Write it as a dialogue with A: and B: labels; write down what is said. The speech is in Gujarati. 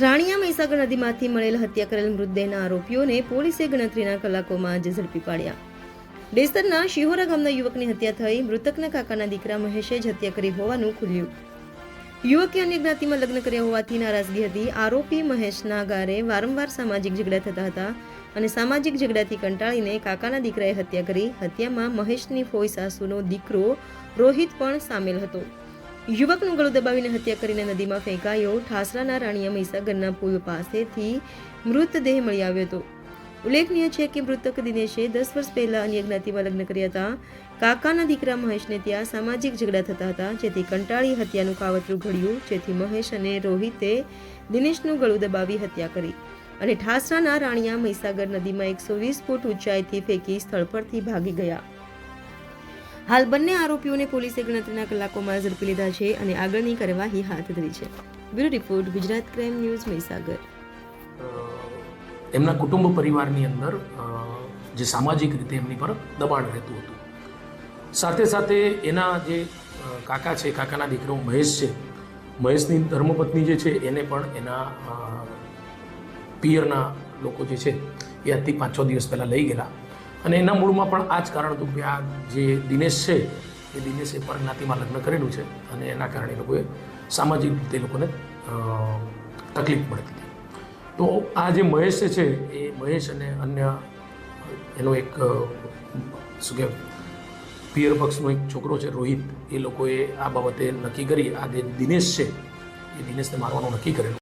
A: રાણીયા મહીસાગર નદીમાંથી મળેલ હત્યા કરેલ મૃતદેહના આરોપીઓને પોલીસે ગણતરીના કલાકોમાં જ ઝડપી પાડ્યા. ડેસરના શિહોરા ગામના યુવકની હત્યા થઈ મૃતકના કાકાના દીકરા મહેશે જ હત્યા કરી હોવાનું ખુલ્યું. યુવકે અન્ય જ્ઞાતિમાં લગ્ન કર્યા હોવાથી નારાજગી હતી. આરોપી મહેશના ગારે વારંવાર સામાજિક ઝઘડા થતા હતા અને સામાજિક ઝઘડાથી કંટાળીને કાકાના દીકરાએ હત્યા કરી. હત્યામાં મહેશની ફોઈ સાસુનો દીકરો રોહિત પણ સામેલ હતો. યુવકનું ગળું દબાવીને હત્યા કરીને નદીમાં ફેંકાયો. ઠાસરાના રાણીયા મહીસાગરના પુલ પાસેથી મૃતદેહ મળી આવ્યો હતો. ઉલ્લેખનીય છે કે મૃતક દિનેશે દસ વર્ષ પહેલા અન્ય જ્ઞાતિમાં લગ્ન કર્યા હતા. કાકાના દીકરા મહેશને ત્યાં સામાજિક ઝઘડા થતા હતા, જેથી કંટાળી હત્યાનું કાવતરું ઘડ્યું, જેથી મહેશ અને રોહિતે દિનેશનું ગળું દબાવી હત્યા કરી. અને ઠાસરાના રાણીયા મહીસાગર નદીમાં એકસો વીસ ફૂટ ઊંચાઈથી ફેંકી સ્થળ પરથી ભાગી ગયા. હાલ બંને આરોપીઓને પોલીસે ગણતરીના કલાકોમાં ઝડપી લીધા છે અને આગળની કાર્યવાહી હાથ ધરી છે. Bureau report, Gujarat crime news Mahisagar.
B: એમના કુટુંબ પરિવારની અંદર જે સામાજિક રીતે એમની પર દબાણ રહેતું હતું. સાથે સાથે એના જે કાકા છે, કાકાના દીકરો મહેશ છે, મહેશની ધર્મપત્ની જે છે, એને પણ એના પિયરના લોકો જે છે, એ આજથી પાંચ છ દિવસ પહેલાં લઈ ગયેલા. અને એના મૂળમાં પણ આ જ કારણ હતું કે આ જે દિનેશ છે, એ દિનેશે પણ જ્ઞાતિમાં લગ્ન કરેલું છે અને એના કારણે એ લોકોએ સામાજિક રીતે લોકોને તકલીફ પડતી હતી. તો આ જે મહેશ છે, એ મહેશ અને અન્ય, એનો એક શું કહેવાય, પિયર પક્ષનો એક છોકરો છે, રોહિત, એ લોકોએ આ બાબતે નક્કી કરી, આ જે દિનેશ છે, એ દિનેશને મારવાનું નક્કી કરેલું.